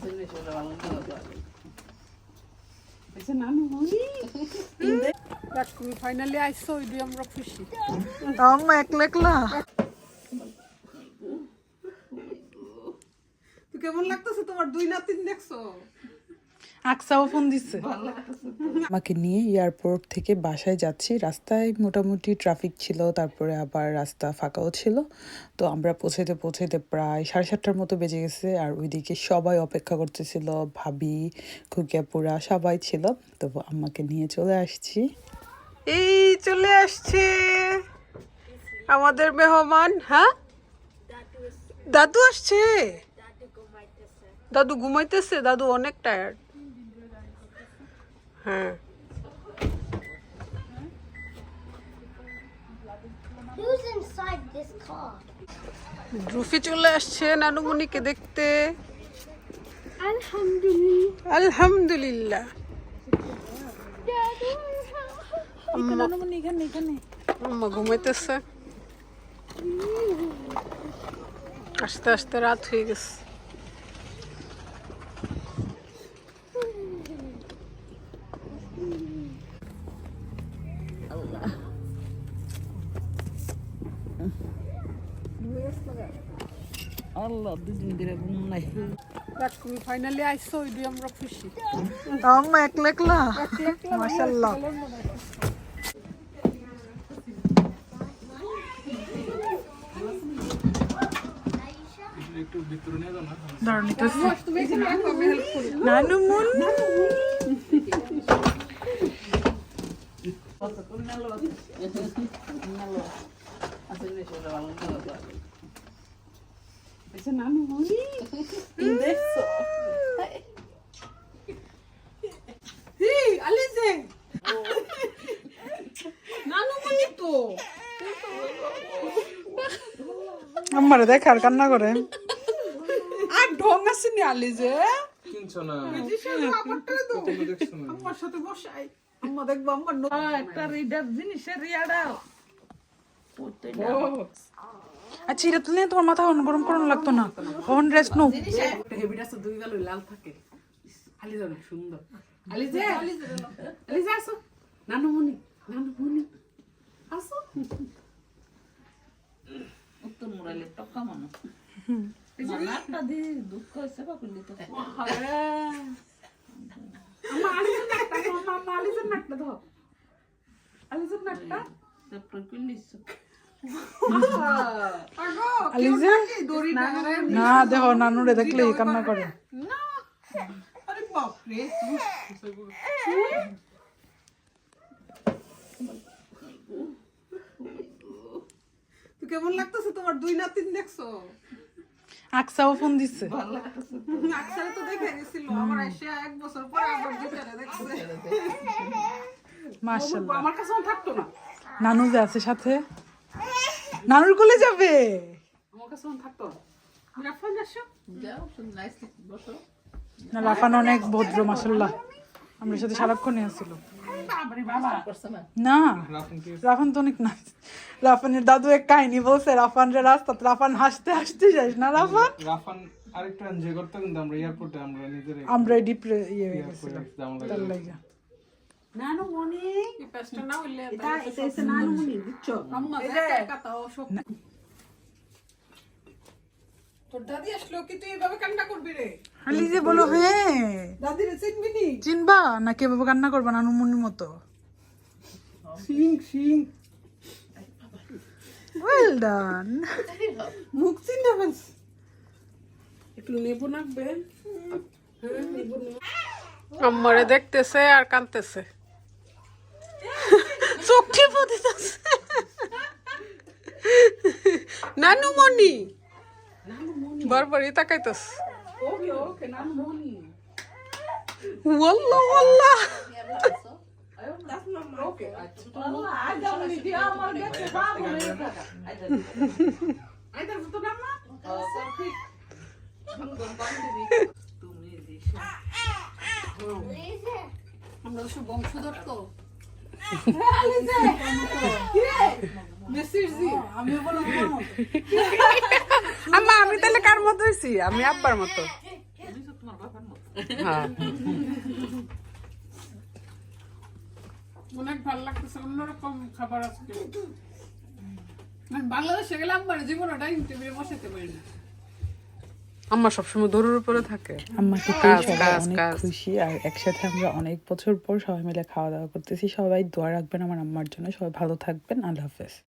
তুমি ফাইনালি আইসো ওই দিয়ে আমরা খুশি। আম্মা একলা একলা? তো কেমন লাগতেছে তোমার দুই নাতিন দেখছ? আকসাও ফোন দিচ্ছে আমাকে নিয়ে এয়ারপোর্ট থেকে বাসায় যাচ্ছি। রাস্তায় মোটামুটি ট্রাফিক ছিল তারপরে আবার রাস্তা ফাঁকাও ছিল। তো আমরা পৌঁছাইতে পৌঁছাইতে প্রায় সাড়ে সাতটার মতো বেজে গেছে। আর ওইদিকে সবাই অপেক্ষা করতেছিল ভাবি খুকিয়াপুরা সবাই ছিল। তো আমাকে নিয়ে চলে আসছি। এই চলে আসছে। আমাদের মেহমান হ্যাঁ? দাদু আসছে। দাদু ঘুমাইতেছে। দাদু অনেক টায়ার্ড হ্যাঁ। Who's inside this car? রুফি চলে আসছে নানুমণিকে দেখতে। Alhamdulillah. আলহামদুলিল্লাহ। আম্মা ঘুমাইতেছে। আস্তে আস্তে রাত হয়ে গেছে। আল্লাহ দুদিন ধরে ঘুম নাই দেখ তুমি ফাইনালি আইসো ওই দিয়ে আমরা খুশি আম্মা একলা একলা মাশাল্লাহ দাঁড়ান নিতেছি। Moon Hey, Alize! নানু মনি তো! আমারে দেখ আর কান্না করে। আর ঢং আসেনি আলিজে কিনছো না? আমার সাথে বসাই। আম্মা দেখব আমার একটা রিডার জিনিসের আচ্ছা এটা তুলে তোমার মাথা অন গরম করানো লাগতো না। অন রেস্ট নো হেবিট দুই গাল লাল থাকে আলিজা অনেক সুন্দর আলিজে আলিজে আসো নানু মনি নানু মনি আসো উত্তর মোড়ালে টক্কা মানুষ নাটটা দিয়ে দুঃখ হয়েছে বা করলি তো আম্মা আম্মা আলিজের নাকটা দাও আলিজের নাকটা তারপর করলিস না দেখো নানুরে দেখলে কান্না করে কেমন লাগতেছে তোমার দুই নাতিন দেখছ আকসাও ফোন দিচ্ছে আকসারে তো দেখে গেছিল আমার এসে এক বছর পরে আবার দুটারে দেখছে মাশাল্লাহ আমার কাছেও থাকতো না। নানু যে আছে সাথে। নানুর কোলে যাবে। আমার কাছেও থাকতো। রাফান আসো যাও নাইসলি বসো। না রাফান অনেক ভদ্র আমার সাথে সারাক্ষণই আসছিল না। না রাফন কি রাফান তো অনেক নাচ রাফানের দাদু এক কাহিনী বলছে রাফান রে রাস্তা রাফান হাসতে হাসতে যাস না রাফান? রাফান আরেকটু এনজয় করতে কিন্তু আমরা এয়ারপোর্টে আমরা নিজেরা আমরা ডিপ্রে ইয়ে হয়ে গেছিলাম। তার লাগে। এই পেস্টটা না হইলে এটা এটা এসে নানু বুঝছ? আম্মা দেখা কথা ও সব তোর দাদি আসলো কি তুই কান্না করবি রে? খালি যে বলো দাদি রে চিনবি নি? চিনবা? না কে বাবা কান্না করবা নানু মুনির মতো? সিং সিং ওয়েল ডান মুখ চিনতে একটু নেব নাকবে আম্মারে দেখতেছে আর কানতেছে চোখ দিতেছে নানু মনি বারবারই তাকাইতেছ ওয়াল্লাহ ওয়াল্লাহ। আমরা বংশধর তো। আমি তাহলে কার মতো হয়েছি আমি আব্বার মতো। হ্যাঁ। অনেক ভালো লাগতেছে, অন্যরকম খাবার আজকে। বাংলাদেশে গেলে মানে জীবনটা টেবিলে বসাতে পারি না। আম্মা সবসময় দৌড়ের উপরে থাকে। আম্মাকে সবাই অনেক খুশি আর একসাথে আমরা অনেক বছর পর সবাই মিলে খাওয়া দাওয়া করতেছি। সবাই দোয়া রাখবেন আমার আম্মার জন্য। সবাই ভালো থাকবেন। আল্লাহ হাফেজ।